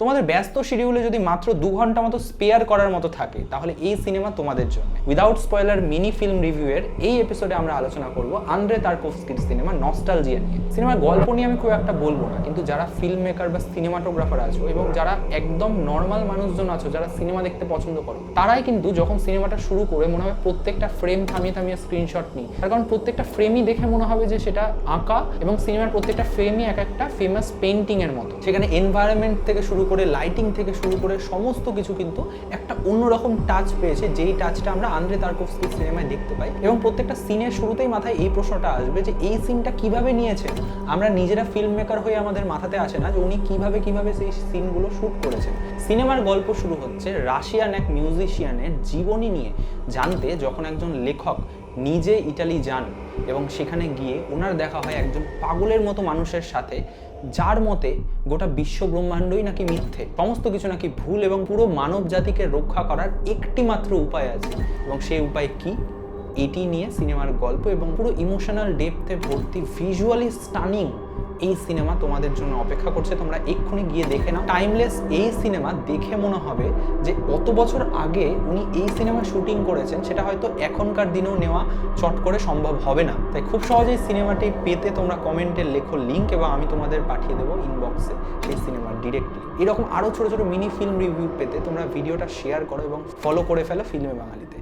তোমাদের ব্যস্ত শিডিউলে যদি মাত্র দু ঘণ্টা মতো স্পেয়ার করার মতো থাকে, তাহলে এই সিনেমা তোমাদের জন্য। উইদাউট স্পয়লার মিনি ফিল্ম রিভিউয়ের এই এপিসোডে আমরা আলোচনা করব আন্দ্রে তারকোভস্কির সিনেমা নস্টালজিয়া নিয়ে। সিনেমার গল্প নিয়ে আমি খুব একটা বলব না, কিন্তু যারা ফিল্ম মেকার বা সিনেমাটোগ্রাফার আছো এবং যারা একদম নর্মাল মানুষজন আছো, যারা সিনেমা দেখতে পছন্দ করো, তারাই কিন্তু যখন সিনেমাটা শুরু করে, মনে হবে প্রত্যেকটা ফ্রেম থামিয়ে থামিয়ে স্ক্রিনশট নিই। তার কারণ প্রত্যেকটা ফ্রেমই দেখে মনে হবে যে সেটা আঁকা এবং সিনেমার প্রত্যেকটা ফ্রেমই এক একটা ফেমাস পেন্টিং এর মতো। সেখানে এনভায়রনমেন্ট থেকে শুরু করে লাইটিং থেকে শুরু করে সমস্ত কিছু কিন্তু একটা অন্যরকম টাচ পেয়েছে, যেই টাচটা আমরা আন্দ্রে তারকোভস্কির সিনেমায় দেখতে পাই। এবং প্রত্যেকটা সিনের শুরুতেই মাথায় এই প্রশ্নটা আসবে যে, এই সিনটা কীভাবে নিয়েছে? আমরা নিজেরা ফিল্ম মেকার হয়ে আমাদের মাথাতে আসে না যে, উনি কীভাবে কীভাবে সেই সিনগুলো শ্যুট করেছেন সিনেমার গল্প শুরু হচ্ছে রাশিয়ান এক মিউজিশিয়ানের জীবনী নিয়ে। জানতে যখন একজন লেখক নিজে ইটালি যান এবং সেখানে গিয়ে ওনার দেখা হয় একজন পাগলের মতো মানুষের সাথে যার মতে গোটা বিশ্ব ব্রহ্মাণ্ডই নাকি মিথ্যে, সমস্ত কিছু নাকি ভুল এবং পুরো মানব জাতিকে রক্ষা করার একটি মাত্র উপায় আছে। এবং সেই উপায় কি? এটি নিয়ে সিনেমার গল্প এবং পুরো ইমোশনাল ডেপথে ভর্তি ভিজুয়ালি স্টানিং এই সিনেমা তোমাদের জন্য অপেক্ষা করছে। তোমরা এক্ষুনি গিয়ে দেখে নাও। টাইমলেস এই সিনেমা দেখে মনে হবে যে অত বছর আগে উনি এই সিনেমা শুটিং করেছেন, সেটা হয়তো এখনকার দিনেও নেওয়া চট করে সম্ভব হবে না। তাই খুব সহজেই সিনেমাটি পেতে তোমরা কমেন্টে লেখো লিঙ্ক এবং আমি তোমাদের পাঠিয়ে দেবো ইনবক্সে সেই সিনেমার ডিরেক্টলি এরকম আরও ছোটো ছোটো মিনি ফিল্ম রিভিউ পেতে তোমরা ভিডিওটা শেয়ার করো এবং ফলো করে ফেলো ফিল্মে বাঙালিতে।